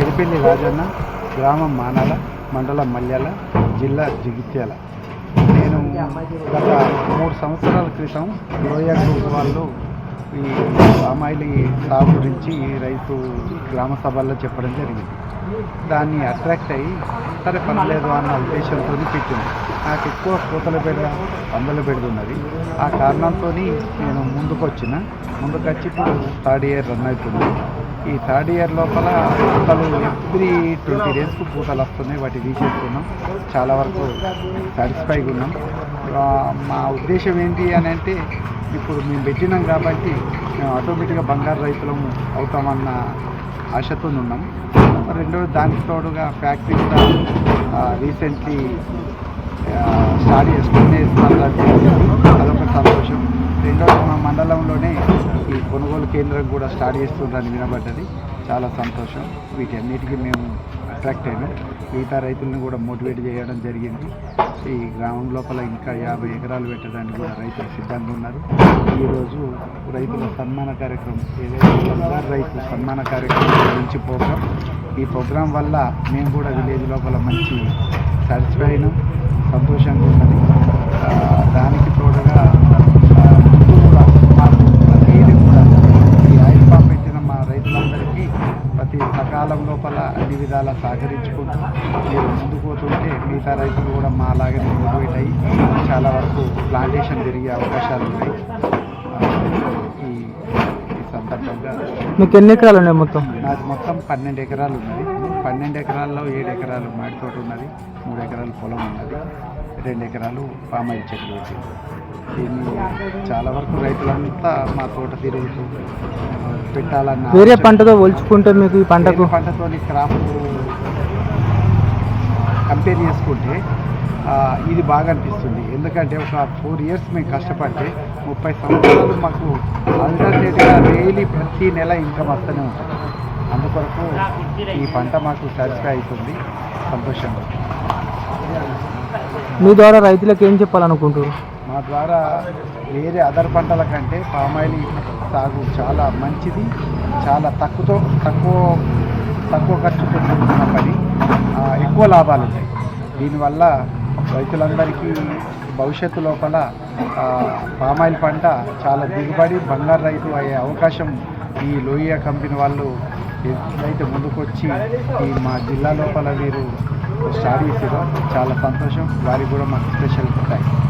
ఎరిపెల్లి రాజన్న గ్రామం మానాల మండలం మల్యాల జిల్లా జగిత్యాల. నేను గత మూడు సంవత్సరాల క్రితం లోయ గ్రూప్ వాళ్ళు ఈ పామాయిల్ సాగు గురించి రైతు గ్రామ సభల్లో చెప్పడం జరిగింది. దాన్ని అట్రాక్ట్ అయ్యి సరే పర్లేదు అన్న ఉద్దేశంతో పెట్టింది. నాకు ఎక్కువ పూతల పెడ పందల పెడుతున్నది ఆ కారణంతో నేను ముందుకు వచ్చిన ముందుకు వచ్చి ఇప్పుడు థర్డ్ ఇయర్ రన్ అవుతుంది. ఈ థర్డ్ ఇయర్ లోపల పూతలు ఎవ్రీ ట్వంటీ డేస్కు పూతలు వస్తున్నాయి. వాటి తీసేస్తున్నాం చాలా వరకు సాటిస్ఫైగా ఉన్నాం. మా ఉద్దేశం ఏంటి అని అంటే ఇప్పుడు మేము పెట్టినాం కాబట్టి మేము ఆటోమేటిక్గా బంగారు రైతులము అవుతామన్న ఆశతో ఉన్నాం. రెండోది దానికి తోడుగా ఫ్యాక్టరీ కూడా రీసెంట్లీ స్టార్ట్ చేసుకునే అదొక సంతోషం. రెండోది మా మండలంలోనే కొనుగోలు కేంద్రం కూడా స్టార్ట్ చేస్తుందని వినబడ్డది. చాలా సంతోషం. వీటన్నిటికీ మేము అట్రాక్ట్ అయినాం. మిగతా రైతులను కూడా మోటివేట్ చేయడం జరిగింది. ఈ గ్రామం లోపల ఇంకా యాభై ఎకరాలు పెట్టడానికి కూడా రైతులు సిద్ధంగా ఉన్నారు. ఈరోజు రైతుల సన్మాన కార్యక్రమం ఏదైతే రైతు సన్మాన కార్యక్రమం గురించి ప్రోగ్రాం ఈ ప్రోగ్రాం వల్ల మేము కూడా విలేజ్ లోపల మంచి సాటిస్ఫై అయినాం. సంతోషంగా ఉన్నది. దానికి తోడుగా ఆ, ముందు కూడా మాకు ప్రతిదీ కూడా ఈ ఆయిల్ పామ్ పెట్టిన మా రైతులందరికీ ప్రతి సకాలం లోపల అన్ని విధాల సహకరించుకుంటూ మీరు ముందుకు పోతుంటే మిగతా రైతులు కూడా మా లాగానే మోటివేట్ అయ్యి చాలా వరకు ప్లాంటేషన్ పెరిగే అవకాశాలు ఉన్నాయి. ఈ సందర్భంగా మీకు ఎన్ని ఎకరాలు ఉన్నాయి మొత్తం? నాది మొత్తం పన్నెండు ఎకరాలు ఉన్నది. పన్నెండు ఎకరాల్లో ఏడు ఎకరాలు మాడి తోట ఉన్నది. మూడు ఎకరాలు పొలం ఉన్నది. రెండు ఎకరాలు పామాయిల్ చెట్లు పెట్టింది దీన్ని చాలా వరకు రైతులంతా మా తోట తిరుగుతూ పెట్టాలన్న వేరే. పంటతో పోల్చుకుంటే మీకు ఈ పంటకు? వేరే పంటతోని క్రాప్ కంపేర్ చేసుకుంటే ఇది బాగా అనిపిస్తుంది. ఎందుకంటే ఒక ఫోర్ ఇయర్స్ మేము కష్టపడితే ముప్పై సంవత్సరాలు మాకు ఆల్టర్నేట్గా డైలీ ప్రతి నెల ఇన్కమ్ వస్తూనే ఉంటుంది. అందుకొరకు ఈ పంట మాకు సాటిస్ఫై అవుతుంది. సంతోషంగా. మీ ద్వారా రైతులకు ఏం చెప్పాలనుకుంటారు మా ద్వారా వేరే అదర్ పంటల కంటే పామాయిల్ సాగు చాలా మంచిది చాలా తక్కువతో తక్కువ తక్కువ ఖర్చుతో కూడుకున్న పని. ఎక్కువ లాభాలు ఉంటాయి దీనివల్ల రైతులందరికీ భవిష్యత్తు లోపల పామాయిల్ పంట చాలా దిగుబడి బంగారు రైతు అయ్యే అవకాశం ఈ లోయ కంపెనీ వాళ్ళు ఎప్పుడైతే ముందుకొచ్చి ఈ మా జిల్లా లోపల వీరు స్టార్ట్ చేసారో చాలా సంతోషం. వారికి కూడా మాకు స్పెషల్ థ్యాంక్స్